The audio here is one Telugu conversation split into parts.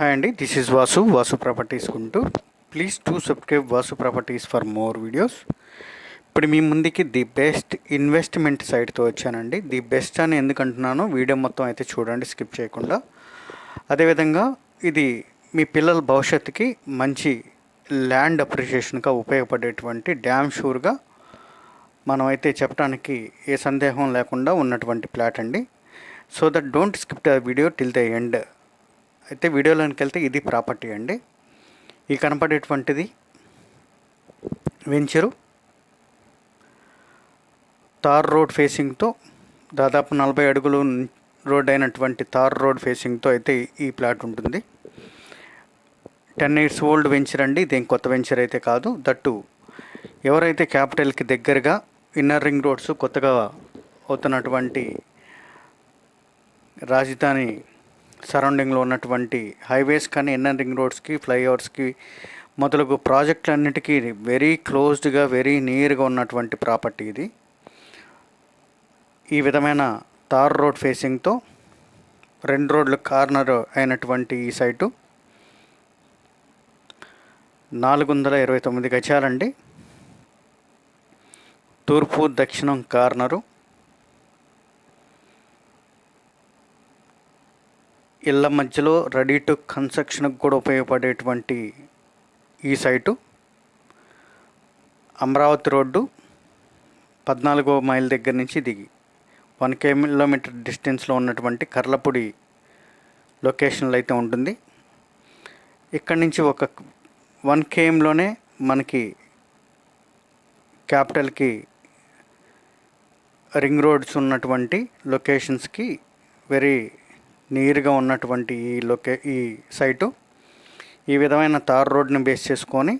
హాయ్ అండి this is Vasu Vasu properties Guntur. Please to subscribe Vasu properties for more videos ఇప్పుడు మీ ముందుకి ది బెస్ట్ ఇన్వెస్ట్మెంట్ సైట్తో వచ్చానండి. ది బెస్ట్ అని ఎందుకు అంటున్నానో వీడియో మొత్తం అయితే చూడండి స్కిప్ చేయకుండా. అదేవిధంగా ఇది మీ పిల్లల భవిష్యత్తుకి మంచి ల్యాండ్ అప్రిషియేషన్గా ఉపయోగపడేటువంటి డ్యామ్ షూర్గా మనం అయితే చెప్పడానికి ఏ సందేహం లేకుండా ఉన్నటువంటి ప్లాట్ అండి. So that don't skip the video till the end అయితే వీడియోలోనికి వెళ్తే ఇది ప్రాపర్టీ అండి. ఈ కనపడేటువంటిది వెంచరు. తార్ రోడ్ ఫేసింగ్తో దాదాపు నలభై అడుగులు రోడ్ అయినటువంటి తార్ రోడ్ ఫేసింగ్తో అయితే ఈ ప్లాట్ ఉంటుంది. టెన్ ఇయర్స్ ఓల్డ్ వెంచర్ అండి. ఇదేం కొత్త వెంచర్ అయితే కాదు. దట్టు ఎవరైతే క్యాపిటల్కి దగ్గరగా ఇన్నర్ రింగ్ రోడ్స్ కొత్తగా అవుతున్నటువంటి రాజధాని సరౌండింగ్లో ఉన్నటువంటి హైవేస్ కానీ ఇన్నర్ రింగ్ రోడ్స్కి ఫ్లైఓవర్స్కి మొదలగు ప్రాజెక్టులన్నిటికీ వెరీ క్లోజ్డ్గా వెరీ నియర్గా ఉన్నటువంటి ప్రాపర్టీ ఇది. ఈ విధమైన తార్ రోడ్ ఫేసింగ్తో రెండు రోడ్లు కార్నర్ అయినటువంటి ఈ సైటు. నాలుగు వందల ఇరవై తొమ్మిది గజాలండి. తూర్పు దక్షిణం కార్నరు. ఇళ్ళ మధ్యలో రెడీ టు కన్స్ట్రక్షన్కి కూడా ఉపయోగపడేటువంటి ఈ సైటు. అమరావతి రోడ్డు పద్నాలుగో మైల్ దగ్గర నుంచి దిగి వన్ కిలోమీటర్ డిస్టెన్స్లో ఉన్నటువంటి కర్లపూడి లొకేషన్లో అయితే ఉంటుంది. ఇక్కడి నుంచి ఒక వన్ కేఎంలోనే మనకి క్యాపిటల్కి రింగ్ రోడ్స్ ఉన్నటువంటి లొకేషన్స్కి వెరీ నీరుగా ఉన్నటువంటి ఈ లొకే ఈ సైటు ఈ విధమైన తార్ రోడ్ని బేస్ చేసుకొని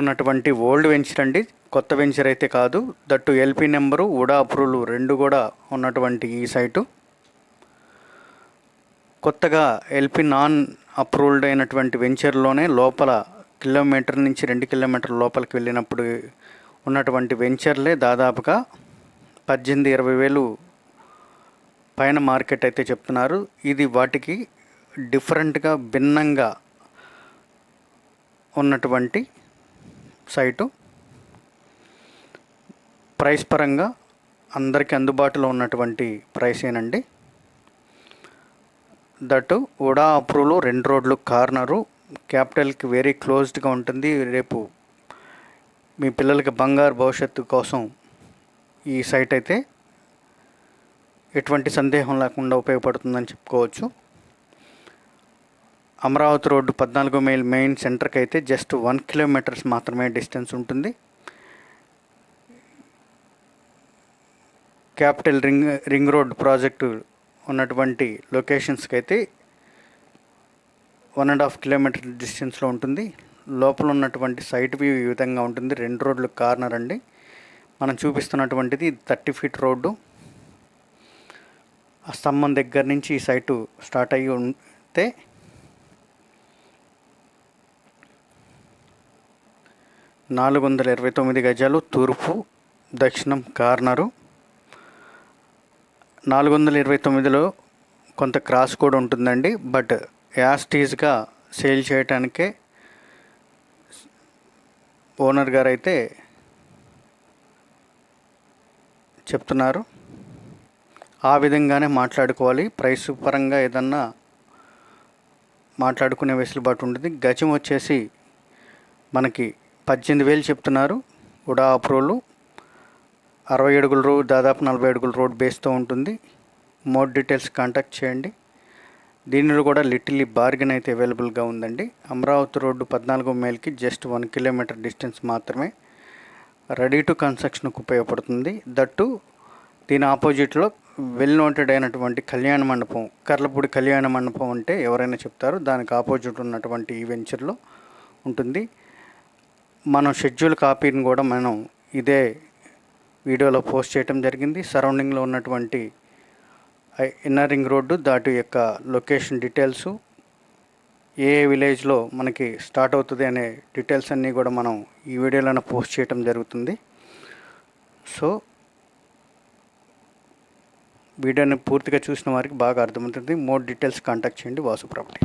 ఉన్నటువంటి ఓల్డ్ వెంచర్ అండి. కొత్త వెంచర్ అయితే కాదు. That LP number UDA approval రెండు కూడా ఉన్నటువంటి ఈ సైటు. కొత్తగా ఎల్పి నాన్ అప్రూవ్డ్ అయినటువంటి వెంచర్లోనే లోపల కిలోమీటర్ నుంచి రెండు కిలోమీటర్ లోపలికి వెళ్ళినప్పుడు ఉన్నటువంటి వెంచర్లే దాదాపుగా పద్దెనిమిది ఇరవై వేలు పైన మార్కెట్ అయితే చెప్తున్నారు. ఇది వాటికి డిఫరెంట్గా భిన్నంగా ఉన్నటువంటి సైటు. ప్రైస్ పరంగా అందరికీ అందుబాటులో ఉన్నటువంటి ప్రైస్ ఏనండి. దట్ ఉడా అప్రూవ్లో రెండు రోడ్లు కార్నరు. క్యాపిటల్కి వెరీ క్లోజ్డ్గా ఉంటుంది. రేపు మీ పిల్లలకి బంగారు భవిష్యత్తు కోసం ఈ సైట్ అయితే ఎటువంటి సందేహం లేకుండా ఉపయోగపడుతుందని చెప్పుకోవచ్చు. అమరావతి రోడ్డు పద్నాలుగో మైల్ మెయిన్ సెంటర్కి అయితే జస్ట్ వన్ కిలోమీటర్స్ మాత్రమే డిస్టెన్స్ ఉంటుంది. Capital ring ring road project ఉన్నటువంటి లొకేషన్స్కి అయితే వన్ అండ్ హాఫ్ కిలోమీటర్ డిస్టెన్స్లో ఉంటుంది. లోపల ఉన్నటువంటి సైట్ వ్యూ ఈ విధంగా ఉంటుంది. రెండు రోడ్లు కార్నర్ అండి. మనం చూపిస్తున్నటువంటిది థర్టీ ఫీట్ రోడ్డు. ఆ స్తంభం దగ్గర నుంచి ఈ సైటు స్టార్ట్ అయ్యి ఉంటే నాలుగు వందల ఇరవై తొమ్మిది గజాలు తూర్పు దక్షిణం కార్నరు. నాలుగు వందల ఇరవై తొమ్మిదిలో కొంత క్రాస్ కూడా ఉంటుందండి బట్ యాస్టీజ్గా సేల్ చేయటానికే ఓనర్ గారు అయితే చెప్తున్నారు. ఆ విధంగానే మాట్లాడుకోవాలి. ప్రైస్ పరంగా ఏదన్నా మాట్లాడుకునే వెసులుబాటు ఉంటుంది. గజం వచ్చేసి మనకి పద్దెనిమిది వేలు చెప్తున్నారు. ఉడా అప్రోలు అరవై అడుగుల రోడ్ దాదాపు నలభై అడుగుల రోడ్ బేస్తో ఉంటుంది. మోర్ డీటెయిల్స్ కాంటాక్ట్ చేయండి. దీనిలో కూడా లిటిల్లీ బార్గెన్ అయితే అవైలబుల్గా ఉందండి. అమరావతి రోడ్డు పద్నాలుగో మైల్కి జస్ట్ వన్ కిలోమీటర్ డిస్టెన్స్ మాత్రమే. రెడీ టు కన్స్ట్రక్షన్కు ఉపయోగపడుతుంది. దట్టు దీని ఆపోజిట్లో వెల్ నోటెడ్ అయినటువంటి కళ్యాణ మండపం కర్లపూడి కళ్యాణ మండపం అంటే ఎవరైనా చెప్తారు. దానికి ఆపోజిట్ ఉన్నటువంటి ఈ వెంచర్లో ఉంటుంది. మనం షెడ్యూల్ కాపీని కూడా మనం ఇదే వీడియోలో పోస్ట్ చేయడం జరిగింది. సరౌండింగ్లో ఉన్నటువంటి ఇన్నర్ రింగ్ రోడ్డు దాటి యొక్క లొకేషన్ డీటెయిల్స్ ఏ విలేజ్లో మనకి స్టార్ట్ అవుతుంది అనే డీటెయిల్స్ అన్నీ కూడా మనం ఈ వీడియోలోనే పోస్ట్ చేయడం జరుగుతుంది. సో వీడియోని పూర్తిగా చూసిన వారికి బాగా అర్థమవుతుంది. మోర్ డీటెయిల్స్ కాంటాక్ట్ చేయండి. వాసు ప్రాపర్టీ.